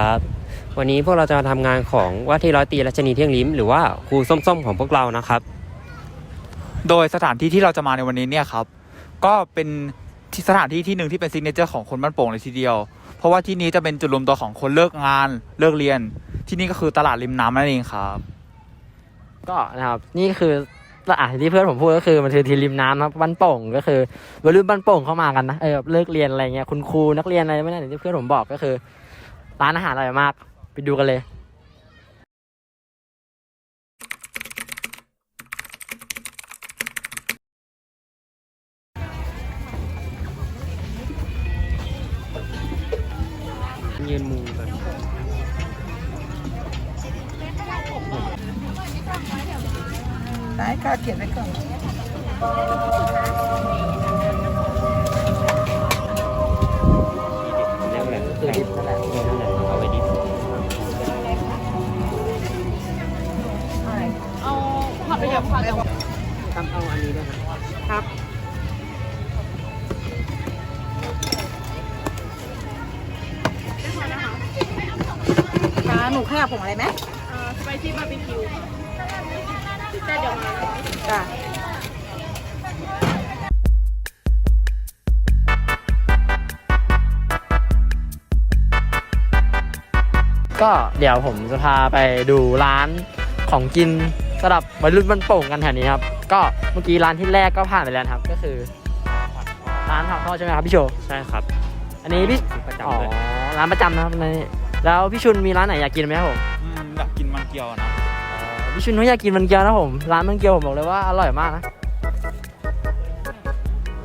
ครับวันนี้พวกเราจะมาทำงานของว่าที่ร้อยตรีรัชนีเที่ยงลิ้มหรือว่าครูส้มๆของพวกเรานะครับ โดยสถานที่ที่เราจะมาในวันนี้เนี่ยครับ ก็เป็นที่สถานที่ที่หนึ่งที่เป็นซิกเนเจอร์ของคนบ้านโป่งเลยทีเดียว เพราะว่าที่นี้จะเป็นจุดรวมตัวของคนเลิกงานเลิกเรียน ที่นี่ก็คือตลาดริมน้ำนั่นเองครับ ก็นะครับนี่คืออะที่เพื่อนผมพูดก็คือมันคือทีริมน้ำนะครับบ้านโป่งก็คือวัยรุ่นบ้านโป่งเข้ามากันนะเออแบบเลิกเรียนอะไรเงี้ยคุณครูนักเรียนอะไรไม่ได้อย่างที่เพื่อนผมบอกก็คือ ร้านอาหารอร่อยมาก ไปดูกันเลย เยืนมุงกันได้ค่ะเขียนไว้ก่อน ทำเอาอันนี้ด้วยนะครับค่ะหนูขยับผมอะไรไหมสไปซี่บาร์บีคิวแต่เดี๋ยวมาจ้ะก็เดี๋ยวผมจะพาไปดูร้านของกิน สำหรับวัยรุ่นบ้านโป่งกันแถวนี้ครับ ก็เมื่อกี้ร้านที่แรกก็ผ่านไปแล้วนะครับ ก็คือร้านผักทอดใช่ไหมครับพี่โชว์ใช่ครับ อันนี้พี่ประอ๋อจำเลยร้านประจำนะครับในแล้วพี่ชุนมีร้านไหนอยากกินไหมครับผมอืมอยากกินมันเกี๊ยวนะพี่ชุนเขาอยากกินมันเกี๊ยวนะผมร้านมันเกี๊ยวผมบอกเลยว่าอร่อยมากนะ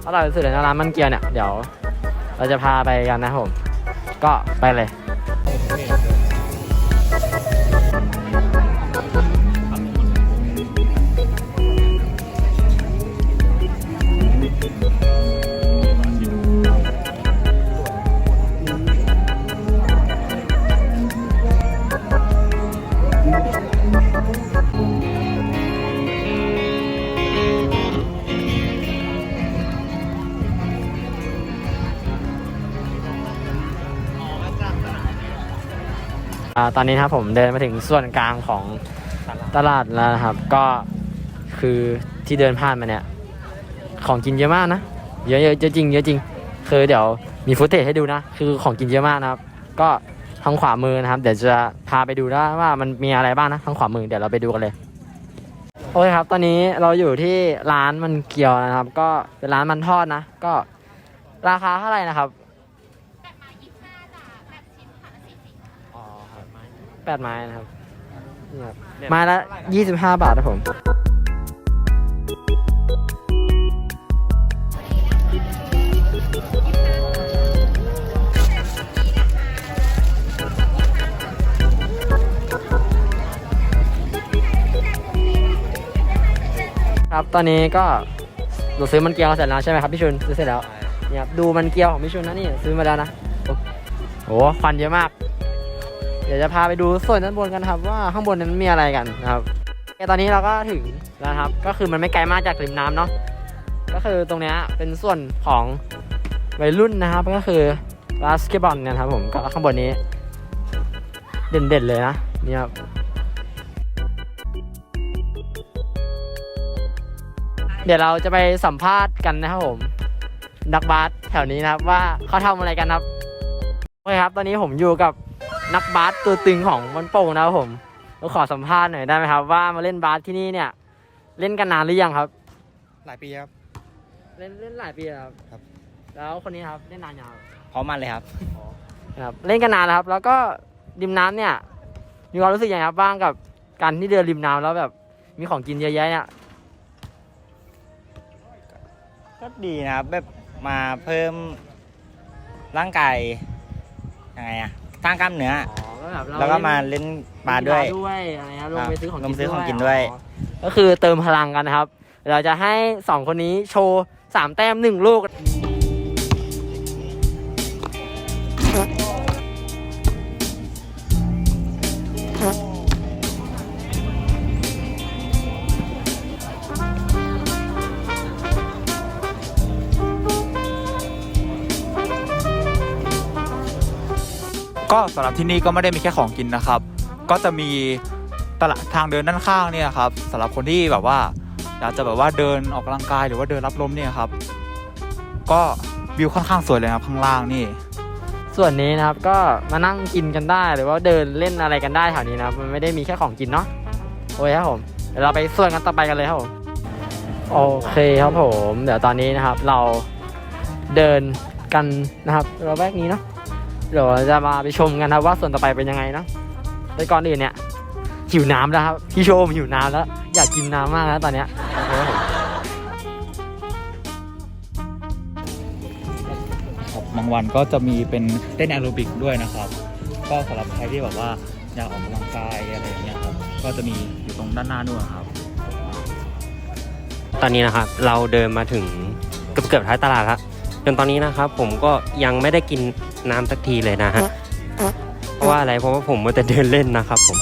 อร่อยสุดเลยนะร้านมันเกี๊ยวเนี่ยเดี๋ยว เราจะพาไปกันนะครับผม ก็ไปเลย ตอนนี้นะครับผมเดินมาถึงส่วนกลางของตลาดแล้วนะครับ ก็คือที่เดินผ่านมาเนี่ย ของกินเยอะมากนะเยอะเยอะเยอะจริงเยอะจริงคือเดี๋ยวมีฟุตเทจให้ดูนะ คือของกินเยอะมากนะครับ ก็ทางขวามือนะครับ เดี๋ยวจะพาไปดูนะว่ามันมีอะไรบ้างนะทางขวามือเดี๋ยวเราไปดูกันเลยโอเคครับ ตอนนี้เราอยู่ที่ร้านมันเกียวนะครับ ก็เป็นร้านมันทอดนะ ก็ราคาเท่าไหร่นะครับ 8 ไม้นะครับนี่ครับมาละ 25 บาทนะผม ครับตอนนี้ก็หนูซื้อมันเกลียวเสร็จแล้วใช่ไหมครับพี่ชุนซื้อเสร็จแล้วเนี่ยครับดูมันเกลียวของพี่ชุนนะนี่ซื้อมาแล้วนะโอ้โหควันเยอะมาก เดี๋ยวจะพาไปดูส่วนด้านบนกันครับว่าข้างบนนั้นมีอะไรกันนะครับตอนนี้เราก็ถึงแล้วนะครับ ก็คือมันไม่ไกลมากจากริมน้ำเนาะก็คือตรงนี้เป็นส่วนของวัยรุ่นนะครับ ก็คือบาสเกตบอลเนี่ยนะครับ ผมก็ข้างบนนี้ เด่นๆเลยนะนี่ครับเดี๋ยวเราจะไปสัมภาษณ์กันนะครับผมนักบาสแถวนี้นะครับว่าเขาทำอะไรกันครับโอเคครับ ตอนนี้ผมอยู่กับ นักบาสตัวตึงของวันโป่งนะครับผมเราขอสัมภาษณ์หน่อยได้ไหมครับ ว่ามาเล่นบาสที่นี่เนี่ย เล่นกันนานหรือยังครับ หลายปีครับ เล่นเล่นหลายปีแล้วครับ ครับ แล้วคนนี้ครับเล่นนานยังครับพร้อมมันเลยครับ ครับ เล่นกันนานแล้วครับ แล้วก็ริมน้ำเนี่ยมีความรู้สึกยังไงครับบ้างกับการที่เดินริมน้ำแล้วแบบมีของกินเยอะแยะเนี่ยก็ดีนะครับแบบมาเพิ่มร่างกายยังไงอะ สร้างกล้ามเนื้ออ๋อก็แบบเรแล้วก็มาเล่นบาสด้วยเล่นด้วยอะไรนะลงไปซื้อของลกิงนซื้อของกินด้ด้ววยยอ๋อก็คือเติมพลังกันนะครับ เราจะให้สองคนนี้โชว์สามแต้มหนึ่งลูก ก็ก็สำหรับที่นี่ก็ไม่ได้มีแค่ของกินนะครับ ก็จะมีตลาดทางเดินด้านข้างเนี่ยครับสำหรับคนที่แบบว่าอยากจะแบบว่าเดินออกกำลังกายหรือว่าเดินรับลมเนี่ยครับ ก็วิวค่อนข้างสวยเลยครับข้างล่างนี่ ส่วนนี้นะครับก็มานั่งกินกันได้หรือว่าเดินเล่นอะไรกันได้แถวนี้นะครับมันไม่ได้มีแค่ของกินเนาะโอเคครับผมเดี๋ยวเราไปส่วนกันต่อไปกันเลยครับผมโอเคครับผม เดี๋ยวตอนนี้นะครับ เราเดินกันนะครับเราแวกนี้เนาะ เดี๋ยวเราจะมาไปชมกันนะครับว่าส่วนต่อไปเป็นยังไงเนาะโดยก่อนอื่นเนี่ยหิวน้ำแล้วครับพี่โชมหิวน้ำแล้ว อยากกินน้ำมากนะตอนเนี้ยโอเคครับผมครับบางวันก็จะมีเป็นเต้นแอโรบิกด้วยนะครับ ก็สำหรับใครที่แบบว่าอยากออกกำลังกายอะไรอย่างเงี้ยครับก็จะมีอยู่ตรงด้านหน้านู่นครับ ตอนนี้นะครับเราเดินมาถึงเกือบเกือบท้ายตลาดแล้วจนตอนนี้นะครับผมก็ยังไม่ได้กิน น้ำสักทีเลยนะฮะ เพราะว่าอะไรเพราะว่าผมมัวแต่เดินเล่นนะครับผม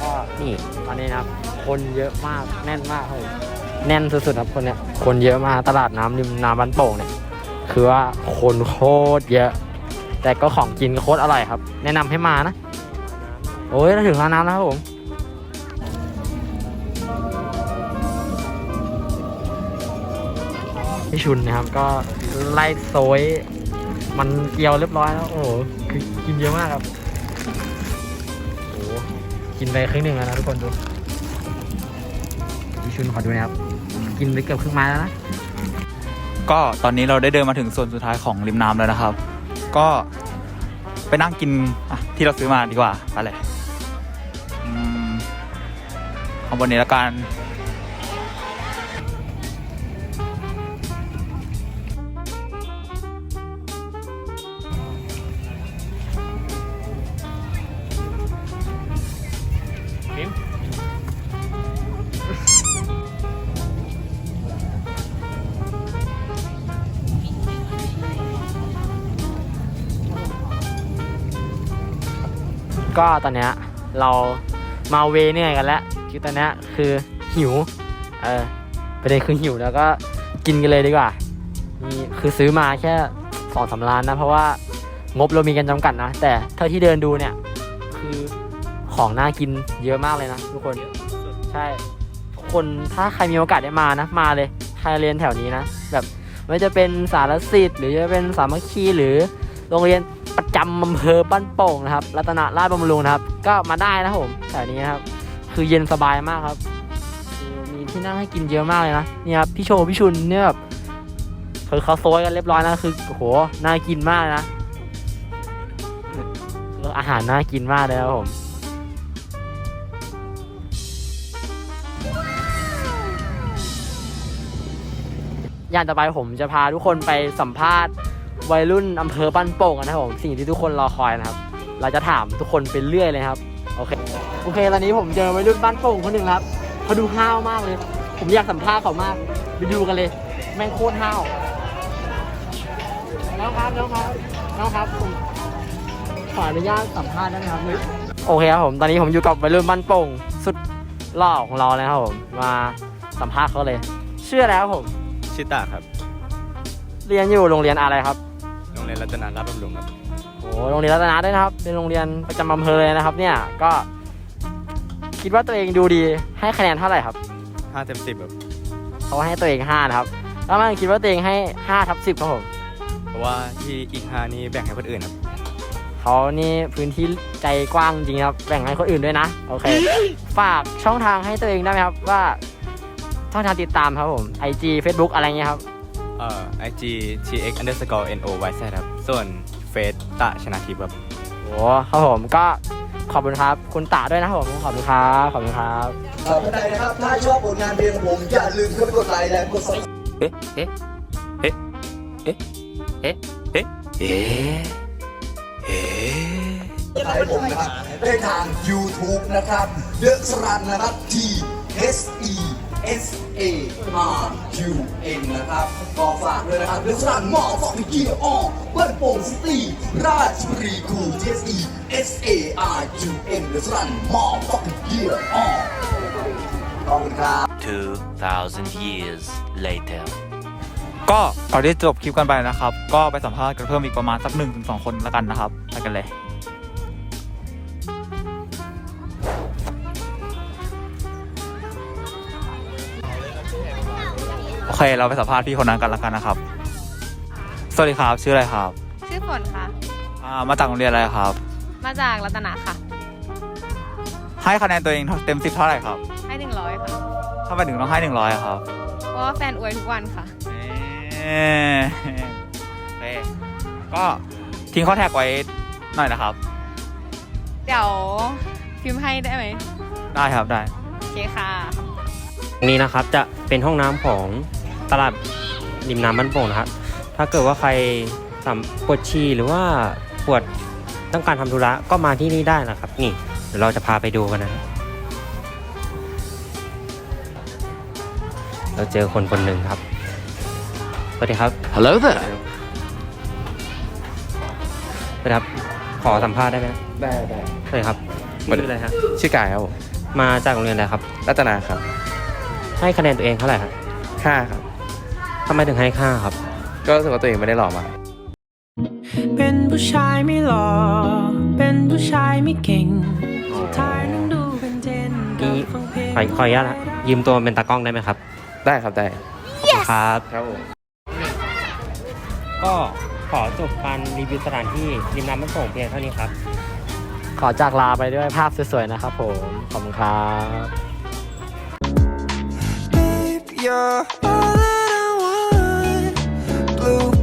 ก็นี่ตอนนี้นะครับ คนเยอะมากแน่นมากครับผมแน่นสุดๆครับคนเนี้ยคนเยอะมากตลาดน้ำริมน้ำบ้านโป่งเนี่ยคือว่าคนโคตรเยอะ แต่ก็ของกินก็โคตรอร่อยครับ แนะนำให้มานะ โอ้ยเราถึงร้านน้ำแล้วครับผมพี่ชุนนะครับก็ไล่โซย มันเกลียวเรียบร้อยแล้วโอ้โหคือกินเยอะมากครับโอ้โหกินไปครึ่งหนึ่งแล้วนะทุกคนดูพี่ชุนขอดูนะครับ กินไปเกือบครึ่งไม้แล้วนะ ก็ตอนนี้เราได้เดินมาถึงส่วนสุดท้ายของริมน้ำแล้วนะครับ ก็ไปนั่งกินอะที่เราซื้อมาดีกว่าไปเลยอืมเอาบนนี้ละกัน ก็ตอนเนี้ยเรามาเวเนื่ยกันแล้วคือตอนเนี้ยคือหิวเออประเด็นคือหิวแล้วก็กินกันเลยดีกว่านี่คือซื้อมาแค่สองสามล้านนะ เพราะว่างบเรามีกันจำกัดนะ แต่เท่าที่เดินดูเนี่ย คือของน่ากินเยอะมากเลยนะทุกคนใช่ทุกคนถ้าใครมีโอกาสได้มานะมาเลยใครเรียนแถวนี้นะแบบไม่จะเป็นสารสิทธิ์หรือจะเป็นสามัคคีหรือโรงเรียน ประจำอำเภอบ้านโป่งนะครับรัตนราชบำรุงนะครับ ก็มาได้นะผมแถวนี้นะครับ คือเย็นสบายมากครับ มีที่นั่งให้กินเยอะมากเลยนะนี่ครับพี่โชว์พี่ชุนเนี่ยแบบคือเขาโซยกันเรียบร้อยนะคือโหน่ากินมากนะออาหารน่ากินมากเลยครับผมอย่างต่อไปผมจะพาทุกคนไปสัมภาษณ์ วัยรุ่นอำเภอบ้านโป่งกันนะครับผมสิ่งที่ทุกคนรอคอยนะครับ เราจะถามทุกคนไปเรื่อยเลยครับ โอเค โอเค ตอนนี้ผมเจอวัยรุ่นบ้านโป่งคนหนึ่งครับเขาดูห้าวมากเลย ผมอยากสัมภาษณ์เขามาก ไปดูกันเลย แม่งโคตรห้าวน้องครับน้องครับน้องครับผมขออนุญาตสัมภาษณ์ได้ไหมครับโอเคครับผม ตอนนี้ผมอยู่กับวัยรุ่นบ้านโป่งสุดหล่อของเราเลยครับผม มาสัมภาษณ์เขาเลย ชื่ออะไรครับผมชิตาครับ เรียนอยู่โรงเรียนอะไรครับโรงเรีย นรัตนาราชบำรุงครับโอ้โรงเรียนรัตนาด้วยนะครับ เป็นโรงเรียนประจำอำเภอเลยนะครับ เนี่ยก็คิดว่าตัวเองดูดีให้คะแนนเท่าไหร่ครับห้าเต็มสิบแบบเขาให้ตัวเอง5นะครับแล้วมันคิดว่าตัวเองให้5ทับ10ครับผมเพราะว่าที่อีกห้านี่แบ่งให้คนอื่นครับเขานี่พื้นที่ใจกว้างจริงครับ แบ่งให้คนอื่นด้วยนะโอเคฝากช่องทางให้ตัวเองได้ไหมครับว่าช่องทางติดตามครับผม IG Facebook อะไรเงี้ยครับ เอ่อ IG tx underscore no y z ครับ ส่วนเฟซตะชนะทิพย์ครับ โอ้ครับผมก็ขอบคุณครับ คุณตาด้วยนะครับผมขอบคุณครับขอบคุณครับขอบคุณนะครับ ถ้าชอบผลงานเพลงของผมอย่าลืมเข้าไปกดไลค์และกด subscribe เอ๊ะเอ๊ะเอ๊ะเอ๊ะเอ๊ะเอ๊ะเอ๊ะเอ๊ะให้ผมนะครับได้ทาง YouTube นะครับ The Sun นะครับ T S E S A R U N นะครับก็ฝากด้วยนะครับ The Sun หมอฟองเกียร์ออบ้านโป่งซิตี้ราชบุรีคู T S E S A R U N The Sun หมอฟองเกียร์ออขอบคุณครับ 2,000 years later. ก็ก่อนที่จะจบคลิปกันไปนะครับ ก็ไปสัมภาษณ์กันเพิ่มอีกประมาณสักหนึ่งถึงสองคนแล้วกันนะครับ ไปกันเลย โอเค เราไปสัมภาษณ์พี่คนนั้นกันละกันนะครับ สวัสดีครับ ชื่ออะไรครับชื่อฝนค่ะ อ่ามาจากโรงเรียนอะไรครับ มาจากรัตนาค่ะ ให้คะแนนตัวเองเต็มสิบเท่าไหร่ครับให้หนึ่งร้อยค่ะ ถ้าไปถึงต้องให้หนึ่งร้อยครับเพราะว่าแฟนอวยทุกวันค่ะ เอ่อโอเคก็ทิ้งข้อแท็กไว้หน่อยนะครับ เดี๋ยวพิมพ์ให้ได้ไหมได้ครับได้ โอเคค่ะ ตรงนี้นะครับจะเป็นห้องน้ำของ ตลาดริมน้ำบ้านโป่งนะครับ ถ้าเกิดว่าใครสำปวดฉี่หรือว่าปวดต้องการทำธุระก็มาที่นี่ได้นะครับ นี่เดี๋ยวเราจะพาไปดูกันนะครับเราเจอคนคนหนึ่งครับ สวัสดีครับ Hello there สวัสดีครับ ขอสัมภาษณ์ได้ไหมได้ได้สวัสดีครับชื่ออะไรครับชื่อกายครับผมมาจากโรงเรียนอะไรครับ รัตนาครับ ให้คะแนนตัวเองเท่าไหร่ครับห้าครับ ทำไมถึงให้ค่าครับ ก็รู้สึกว่าตัวเองไม่ได้หล่อมาก เป็นผู้ชายไม่หล่อ เป็นผู้ชายไม่เก่งท้ายนั่งดูเป็นเทนกับฟังเพลงขอขออนุญาตนะยืมตัวเป็นตากล้องได้ไหมครับได้ครับได้ ขอบคุณครับ ครับผมก็ขอจบการรีวิวสถานที่ริมน้ำมันโป่งเพียงเท่านี้ครับ ขอจากลาไปด้วยภาพสวยๆนะครับผม ขอบคุณครับ You're all that I want. blue